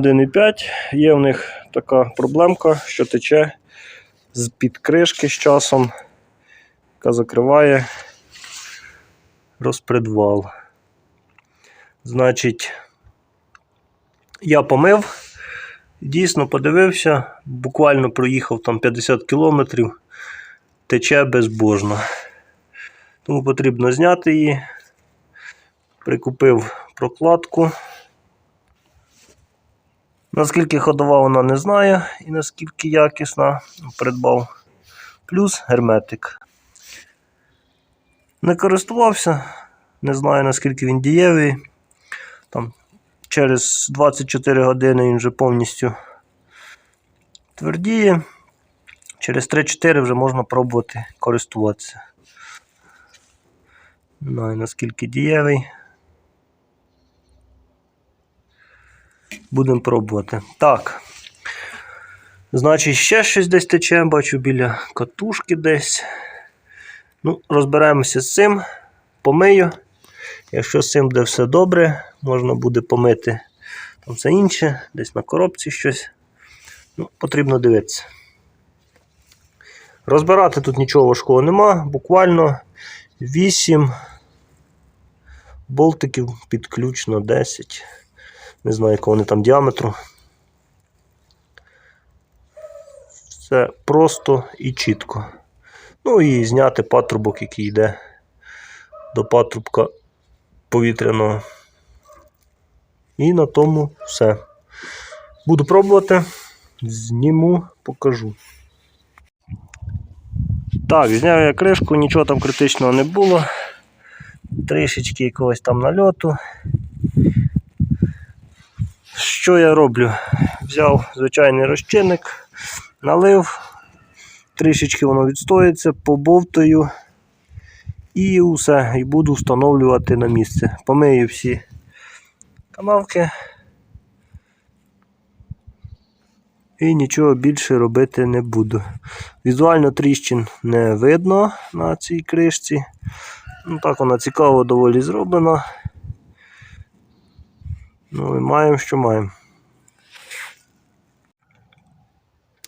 1,5. Є в них така проблемка, що тече з-під кришки з часом, яка закриває розпредвал. Значить, я помив, дійсно подивився, буквально проїхав там 50 кілометрів, тече безбожно. Тому потрібно зняти її. Прикупив прокладку. Наскільки ходова вона не знаю і наскільки якісна, придбав. Плюс герметик. Не користувався, не знаю наскільки він дієвий. Там через 24 години він вже повністю твердіє. Через 3-4 вже можна пробувати користуватися. Не знаю наскільки дієвий. Будемо пробувати. Так. Значить, ще щось десь тече, бачу біля катушки десь. Ну, розберемося з цим, помию. Якщо з цим буде все добре, можна буде помити там все інше, десь на коробці щось. Ну, Потрібно дивитися. Розбирати тут нічого важкого нема, буквально 8 болтиків під ключ на 10. Не знаю, якого вони там діаметру. Все просто і чітко. Ну і зняти патрубок, який йде до патрубка повітряного. І на тому все. Буду пробувати, зніму, покажу. Так, зняв я кришку, нічого там критичного не було. Трішечки якогось там нальоту. Що я роблю? Взяв звичайний розчинник, налив, трішечки воно відстоїться, побовтаю і все, і буду встановлювати на місце. Помию всі канавки і нічого більше робити не буду. Візуально тріщин не видно на цій кришці. Ну Так вона цікаво доволі зроблена. Ну і маємо, що маємо.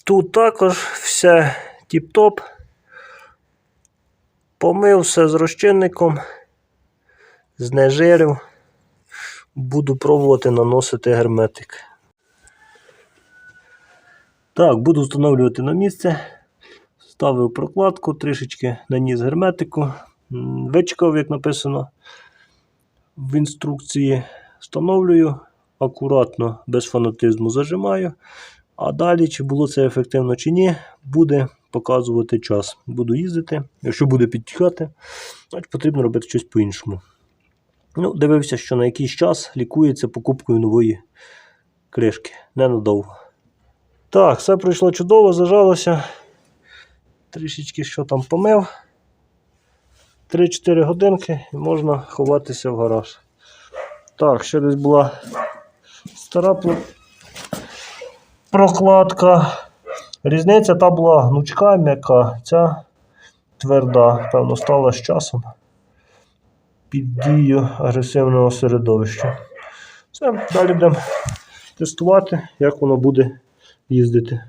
Тут також все тіп-топ. Помив все з розчинником, знежирив. Буду пробувати наносити герметик. Так, буду встановлювати на місце. Ставив прокладку, трішечки наніс герметику. М, Вичекав, як написано в інструкції. Встановлюю акуратно, без фанатизму зажимаю. А далі, чи було це ефективно чи ні, буде показувати час. Буду їздити. Якщо буде підтікати, значить потрібно робити щось по-іншому. Ну, дивився, що на якийсь час лікується покупкою нової кришки. Ненадовго. Так, все пройшло чудово, зажалося. Трішечки що там помив. 3-4 годинки і можна ховатися в гараж. Так, ще десь була стара прокладка. Різниця та була гнучка, м'яка, ця тверда, певно, стала з часом під дією агресивного середовища. Все, далі будемо тестувати, як воно буде їздити.